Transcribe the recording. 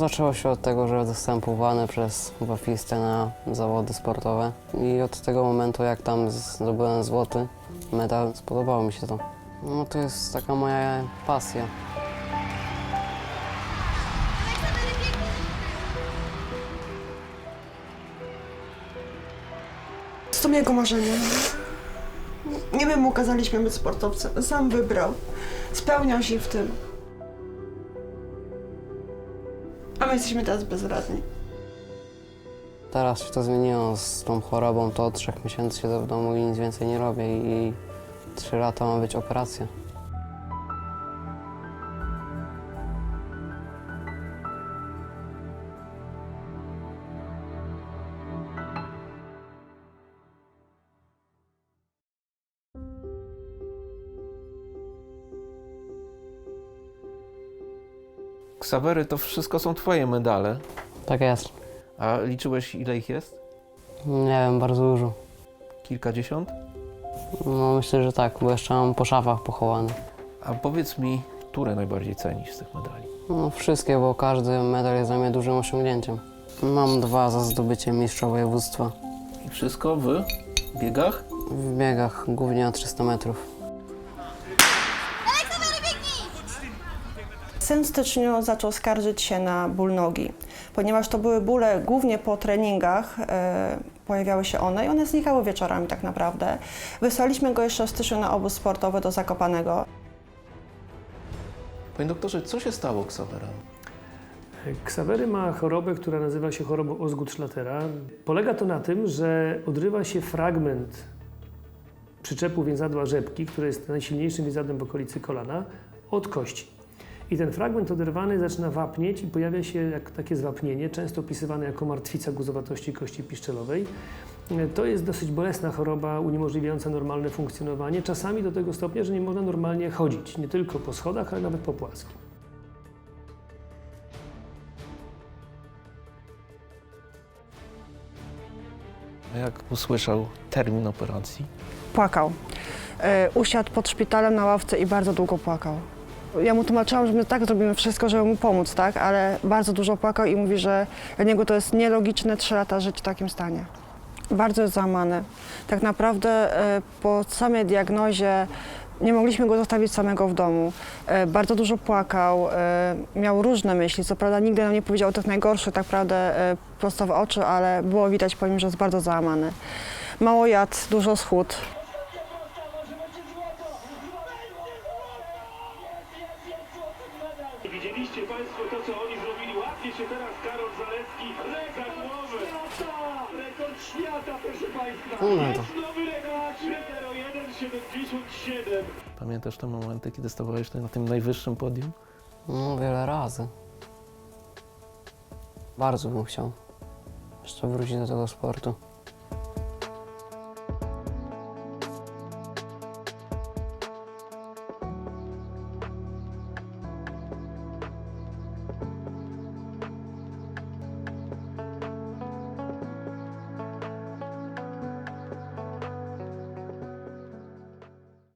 Zaczęło się od tego, że zostałem przez waflistę na zawody sportowe i od tego momentu, jak tam zdobyłem złoty medal, spodobało mi się to. No to jest taka moja pasja. To jego marzenia. Nie my mu kazaliśmy być sportowcem, sam wybrał. Spełniał się w tym. A my jesteśmy teraz bezradni. Teraz się to zmieniło z tą chorobą, to od trzech miesięcy siedzę w domu i nic więcej nie robię i trzy lata ma być operacja. Ksawery to wszystko są twoje medale. Tak jest. A liczyłeś ile ich jest? Nie wiem, bardzo dużo. Kilkadziesiąt? No myślę, że tak, bo jeszcze mam po szafach pochowane. A powiedz mi, które najbardziej cenisz z tych medali? No wszystkie, bo każdy medal jest dla mnie dużym osiągnięciem. Mam dwa za zdobycie mistrza województwa I wszystko w biegach? w biegach, głównie na 300 metrów. Syn w styczniu zaczął skarżyć się na ból nogi, ponieważ to były bóle głównie po treningach, e, pojawiały się one i one znikały wieczorami tak naprawdę. Wysłaliśmy go jeszcze w styczniu na obóz sportowy do Zakopanego. Panie doktorze, co się stało Ksawerem? Ksawery ma chorobę, która nazywa się chorobą Osgood-Schlatera. Polega to na tym, że odrywa się fragment przyczepu więzadła rzepki, które jest najsilniejszym więzadłem w okolicy kolana, od kości. I ten fragment oderwany zaczyna wapnieć i pojawia się jak takie zwapnienie, często opisywane jako martwica guzowatości kości piszczelowej. To jest dosyć bolesna choroba, uniemożliwiająca normalne funkcjonowanie, czasami do tego stopnia, że nie można normalnie chodzić, nie tylko po schodach, ale nawet po płaskim. A jak usłyszał termin operacji? Płakał. E, Usiadł pod szpitalem na ławce i bardzo długo płakał. Ja mu tłumaczyłam, że my tak zrobimy wszystko, żeby mu pomóc, tak? Ale bardzo dużo płakał i mówi, że dla niego to jest nielogiczne trzy lata żyć w takim stanie. Bardzo jest załamany. Tak naprawdę e, po samej diagnozie nie mogliśmy go zostawić samego w domu. E, Bardzo dużo płakał, e, miał różne myśli. Co prawda nigdy nam nie powiedział tych najgorszych, tak naprawdę prosto w oczy, ale było widać po nim, że jest bardzo załamany. Mało jadł, dużo schód. Widzieliście Państwo to, co oni zrobili. Łapie się teraz Karol Zalewski. Rekord głowy. Rekord świata, proszę Państwa. To. Jest nowy rekord. 3.01.77. Pamiętasz te momenty, kiedy stawałeś na tym najwyższym podium? No wiele razy. Bardzo bym chciał jeszcze wrócić do tego sportu.